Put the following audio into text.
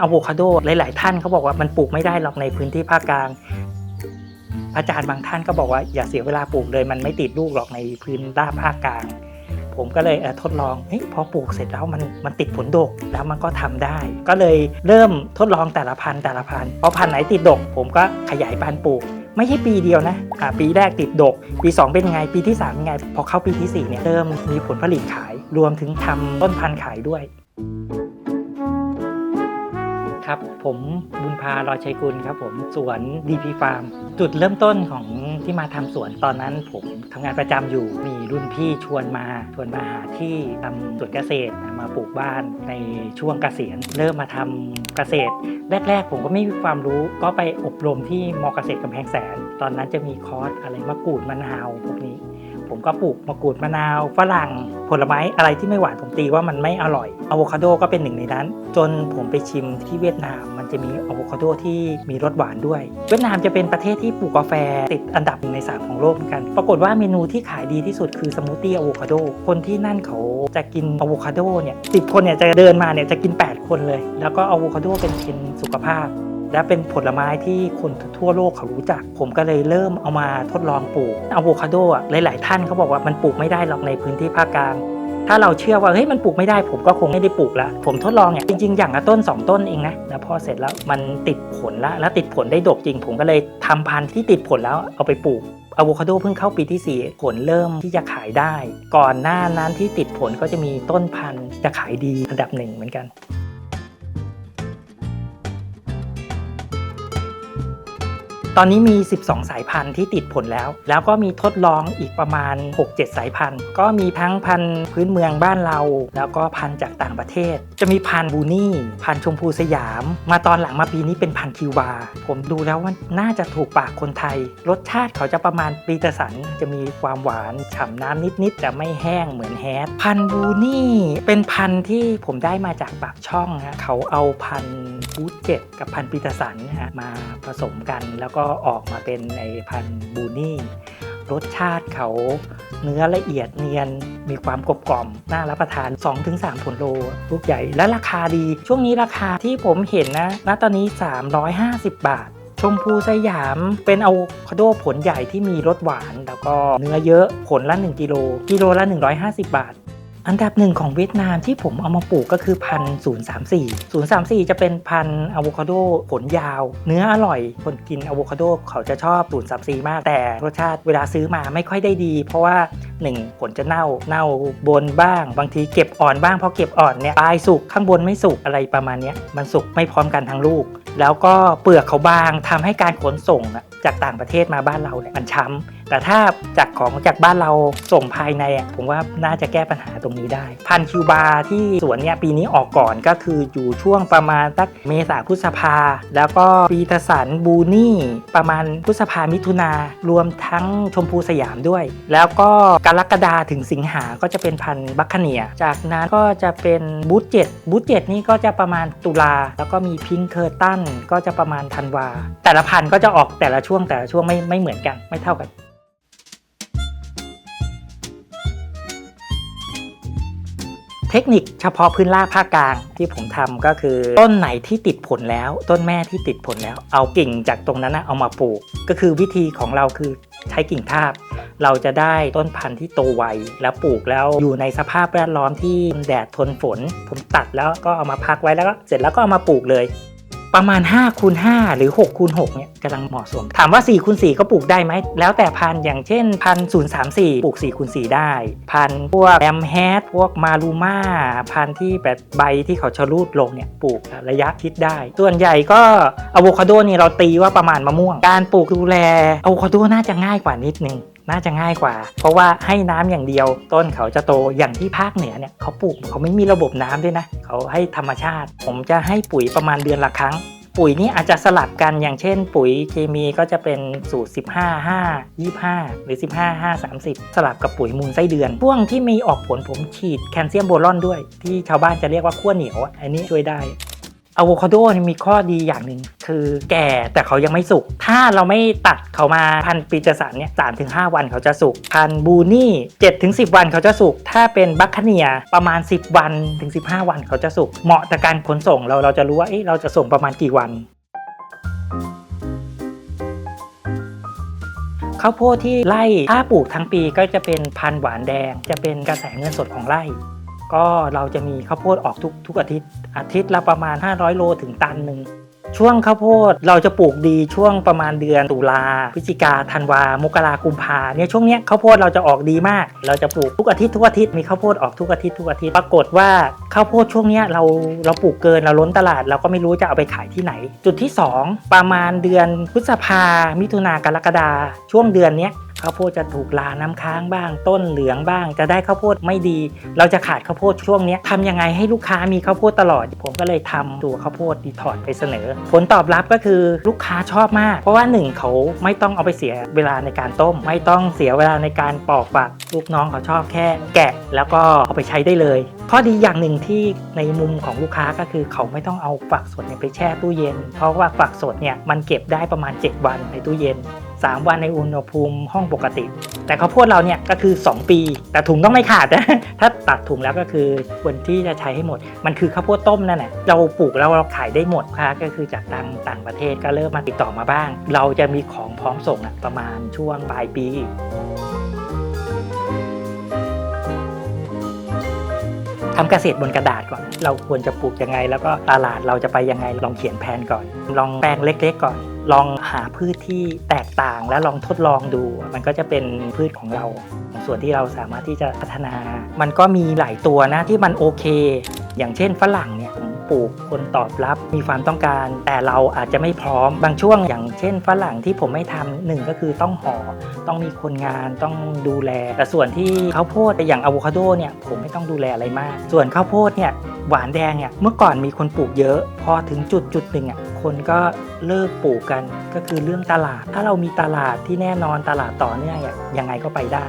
อะโวคาโดหลาย ๆ ท่านเขาบอกว่ามันปลูกไม่ได้หรอกในพื้นที่ภาคกลาง อาจารย์บางท่านก็บอกว่าอย่าเสียเวลาปลูกเลย มันไม่ติดลูกหรอกในพื้นราบภาคกลาง ผมก็เลยเทดลองเฮ้ยพอปลูกเสร็จแล้วมันมันติดผลดกแล้วมันก็ทำได้ ก็เลยเริ่มทดลองแต่ละพันธุ์แต่ละพันธุ์พอพันธุ์ไหนติดดก ผมก็ขยายพันธุ์ปลูก ไม่ใช่ปีเดียวนะอ่าปีแรกติดดก ปี 2 เป็นไงปีที่3เป็นไงพอเข้าปีที่4เนี่ยเริ่มมีผลผลิตขายรวมถึงทำต้นพันธุ์ขายด้วย ครับ ผมบุญพาลอยชัยกุลครับผมสวน DP Farm จุดเริ่มต้นของที่มาทำสวนตอนนั้น ผมทำงานประจำอยู่มีรุ่นพี่ชวนมาชวนมาหาที่ทำสวนเกษตรมาปลูกบ้านในช่วงเกษียณ เริ่มมาทำเกษตร แรก ๆ ผมก็ไม่มีความรู้ก็ไปอบรมที่มอเกษตรกำแพงแสน ตอนนั้นจะมีคอร์สอะไรมะกรูดมะนาวพวกนี้ ผมก็ปลูกมะกรูดมะนาวฝรั่ง ผลไม้อะไรที่ไม่หวานผมตีว่ามันไม่อร่อยอะโวคาโดก็เป็นหนึ่งในนั้น จนผมไปชิมที่เวียดนาม มันจะมีอะโวคาโดที่มีรสหวานด้วย เวียดนามจะเป็นประเทศที่ปลูกกาแฟติดอันดับหนึ่งในสามของโลกเหมือนกัน ปรากฏว่าเมนูที่ขายดีที่สุดคือสมูทตี้อะโวคาโดคนที่นั่นเขาจะกินอะโวคาโดเนี่ยสิคนเนี่ยจะเดินมาเนี่ยจะกิน 8 คนเลย แล้วก็อะโวคาโดเป็นเป็นสุขภาพ และเป็นผลไม้ที่คนทั่วโลกเขารู้จัก ผมก็เลยเริ่มเอามาทดลองปลูกอะโวคาโดอะหลาย ๆ ท่านเขาบอกว่ามันปลูกไม่ได้หรอกในพื้นที่ภาคกลางถ้าเราเชื่อว่าเฮ้ยมันปลูกไม่ได้ผมก็คงไม่ได้ปลูกละผมทดลองเนี่ยจริงๆ อย่างละต้น 2 ต้นเองนะแล้วพอเสร็จแล้วมันติดผลละแล้วติดผลได้ดกจริง ผมก็เลยทำพันธุ์ที่ติดผลแล้วเอาไปปลูกอะโวคาโดเพิ่งเข้าปีที่ 4 ผลเริ่มที่จะขายได้ ก่อนหน้านั้นที่ติดผลก็จะมีต้นพันธุ์จะขายดีอันดับหนึ่งเหมือนกัน ตอนนี้มี 12 สายพันธุ์ที่ติดผลแล้ว แล้วก็มีทดลองอีกประมาณ 6-7 สายพันธุ์ ก็มีทั้งพันธุ์พื้นเมืองบ้านเรา แล้วก็พันธุ์จากต่างประเทศ จะมีพันธุ์บูนี่ พันธุ์ชมพูสยาม มาตอนหลังมาปีนี้เป็นพันธุ์คิวบา ผมดูแล้วว่าน่าจะถูกปากคนไทย รสชาติเขาจะประมาณปีเตอร์สัน จะมีความหวานฉ่ำน้ำนิดๆแต่ไม่แห้งเหมือนแฮดพันธุ์บูนี่เป็นพันธุ์ที่ผมได้มาจากปากช่องฮะเขาเอาพันธุ์ บูเจ็ตกับพันธุ์ปีตสันนะฮะมาผสมกันแล้วก็ออกมาเป็นในพันธุ์บูนี่รสชาติเขาเนื้อละเอียดเนียนมีความกลมกล่อมน่ารับประทาน 2-3ผลโลลูกใหญ่และราคาดี ช่วงนี้ราคาที่ผมเห็นนะณตอนนี้ 350 บาท ชมพูสยามเป็นอะโวคาโดผลใหญ่ที่มีรสหวาน แล้วก็เนื้อเยอะผลละ 1 กิโล กิโลละ 150 บาท อันดับหนึ่งของเวียดนามที่ผมเอามาปลูกก็คือพันศูนย์สามสี่ศูนย์สามสี่จะเป็นพันอะโวคาโดผลยาว เนื้ออร่อย คนกินอะโวคาโดเขาจะชอบศูนย์สามสี่มากแต่รสชาติเวลาซื้อมาไม่ค่อยได้ดี เพราะว่า 1 ผลจะเน่าเน่าบนบ้าง บางทีเก็บอ่อนบ้างพราะเก็บอ่อนเนี่ยปลายสุกข้างบนไม่สุกอะไรประมาณนี้มันสุกไม่พร้อมกันทั้งลูก แล้วก็เปลือกเขาบางทำให้การขนส่งอะ จากต่างประเทศมาบ้านเราเนี่ยมันช้ำแต่ถ้าจากของจากบ้านเราส่งภายในอะผมว่าน่าจะแก้ปัญหาตรงนี้ได้ พันคิวบาที่สวนเนี่ยปีนี้ออกก่อนก็คืออยู่ช่วงประมาณสักเมษาพฤษภา แล้วก็ปีตสันบูนี่ประมาณพฤษภามิถุนารวมทั้งชมพูสยามด้วย แล้วก็กรกฎาถึงสิงหาก็จะเป็นพันบัคคเนีย จากนั้นก็จะเป็นบูทเจ็ดบูทเจ็ดนี่ก็จะประมาณตุลาแล้วก็มีพิงเคอร์ตันก็จะประมาณธันวา แต่ละพันก็จะออกแต่ละช่วงแต่ละช่วงไม่ไม่เหมือนกันไม่เท่ากันเทคนิคเฉพาะพื้นราภาคกลางที่ผมทำก็คือ ต้นไหนที่ติดผลแล้ว ต้นแม่ที่ติดผลแล้ว เอากิ่งจากตรงนั้นนะเอามาปลูก ก็คือวิธีของเราคือใช้กิ่งทาบ เราจะได้ต้นพันธุ์ที่โตไวแล้วปลูกแล้วอยู่ในสภาพแวดล้อมที่แดดทนฝน ผมตัดแล้วก็เอามาพักไว้แล้วก็เสร็จแล้วก็เอามาปลูกเลย ประมาณ5คูณ5หรือ6คูณ6เนี่ยกำลังเหมาะสม ถามว่า4คูณ4ก็ปลูกได้ไหม แล้วแต่พันธุ์อย่างเช่นพันศูนย์สามสี่ปลูก4คูณ4ได้ พันธุ์พวกแอมแฮดพวกมารูมาพันธุ์ที่แบบใบที่เขาชะลูดลงเนี่ยปลูกระยะทิศได้ ส่วนใหญ่ก็อะโวคาโดนี่เราตีว่าประมาณมะม่วง การปลูกดูแลอะโวคาโดน่าจะง่ายกว่านิดนึง น่าจะง่ายกว่า เพราะว่าให้น้ำอย่างเดียว ต้นเขาจะโตอย่างที่ภาคเหนือเนี่ยเขาปลูกเขาไม่มีระบบน้ำด้วยนะเขาให้ธรรมชาติ ผมจะให้ปุ๋ยประมาณเดือนละครั้งปุ๋ยนี่อาจจะสลับกันอย่างเช่น ปุ๋ยเคมีก็จะเป็นสูตร 15 5 25 หรือ 15 5 30 สลับกับปุ๋ยมูลไส้เดือนช่วงที่มีออกผลผมฉีดแคลเซียมโบรอนด้วย ที่ชาวบ้านจะเรียกว่าขั้วเหนียวอันนี้ช่วยได้ อะโวคาโดนี่มีข้อดีอย่างหนึ่งคือแก่แต่เขายังไม่สุก ถ้าเราไม่ตัดเขามาพันปีเจสันเนี่ยสามถึงห้าวันเขาจะสุก พันบูนี่เจ็ดถึงสิบวันเขาจะสุก ถ้าเป็นบัคคเนียประมาณ 10 วันถึง 15 วันเขาจะสุก เหมาะต่อการขนส่งเราเราจะรู้ว่าเอ๊ะเราจะส่งประมาณกี่วันข้าวโพดที่ไร่ถ้าปลูกทั้งปีก็จะเป็นพันหวานแดง จะเป็นกระแสเงินสดของไร่ ก็เราจะมีข้าวโพดออกทุกทุกอาทิตย์อาทิตย์ละประมาณ 500 โลถึงตันหนึ่งช่วงข้าวโพดเราจะปลูกดีช่วงประมาณเดือนตุลาพฤศจิกาธันวามกรากุมภาเนี่ยช่วงเนี้ยข้าวโพดเราจะออกดีมาก เราจะปลูกทุกอาทิตย์ทุกอาทิตย์มีข้าวโพดออกทุกอาทิตย์ทุกอาทิตย์ปรากฏว่าข้าวโพดช่วงเนี้ยเราเราปลูกเกินเราล้นตลาด เราก็ไม่รู้จะเอาไปขายที่ไหน จุดที่สองประมาณเดือนพฤษภามิถุนากรกฎาช่วงเดือนเนี้ย ข้าวโพดจะถูกลาน้ำค้างบ้าง ต้นเหลืองบ้าง จะได้ข้าวโพดไม่ดี เราจะขาดข้าวโพดช่วงนี้ทำยังไงให้ลูกค้ามีข้าวโพดตลอด ผมก็เลยทำตัวข้าวโพดดีทอดไปเสนอ ผลตอบรับก็คือลูกค้าชอบมาก เพราะว่าหนึ่งเขาไม่ต้องเอาไปเสียเวลาในการต้ม ไม่ต้องเสียเวลาในการปอกฝักลูกน้องเขาชอบแค่แกะ แล้วก็เอาไปใช้ได้เลย ข้อดีอย่างหนึ่งที่ในมุมของลูกค้าก็คือเขาไม่ต้องเอาฝักสดไปแช่ตู้เย็น เพราะว่าฝักสดเนี่ยมันเก็บได้ประมาณ 7 วันในตู้เย็น 3 วันในอุณหภูมิห้องปกติ แต่ข้าวโพดเราเนี่ยก็คือ 2 ปี แต่ถุงต้องไม่ขาดนะถ้าตัดถุงแล้วก็คือควรที่จะใช้ให้หมด มันคือข้าวโพดต้มนั่นแหละเราปลูกแล้วเราขายได้หมดค่ะก็คือจากต่างต่างประเทศก็เริ่มมาติดต่อมาบ้าง เราจะมีของพร้อมส่งประมาณช่วงปลายปีทำเกษตรบนกระดาษก่อน เราควรจะปลูกยังไง แล้วก็ตลาดเราจะไปยังไงลองเขียนแผนก่อน ลองแปลงเล็ก ๆ ก่อน ลองหาพืชที่แตกต่างแล้วลองทดลองดู มันก็จะเป็นพืชของเราของส่วนที่เราสามารถที่จะพัฒนา มันก็มีหลายตัวนะที่มันโอเค อย่างเช่นฝรั่ง ปลูกคนตอบรับมีความต้องการ แต่เราอาจจะไม่พร้อมบางช่วงอย่างเช่นฝรั่งที่ผมไม่ทำหนึ่งก็คือต้องห่อต้องมีคนงานต้องดูแล แต่ส่วนที่ข้าวโพดอย่างอะโวคาโดเนี่ยผมไม่ต้องดูแลอะไรมาก ส่วนข้าวโพดเนี่ยหวานแดงเนี่ยเมื่อก่อนมีคนปลูกเยอะ พอถึงจุดจุดหนึ่งอะคนก็เลิกปลูกกันก็คือเรื่องตลาด ถ้าเรามีตลาดที่แน่นอนตลาดต่อเนื่องอะยังไงก็ไปได้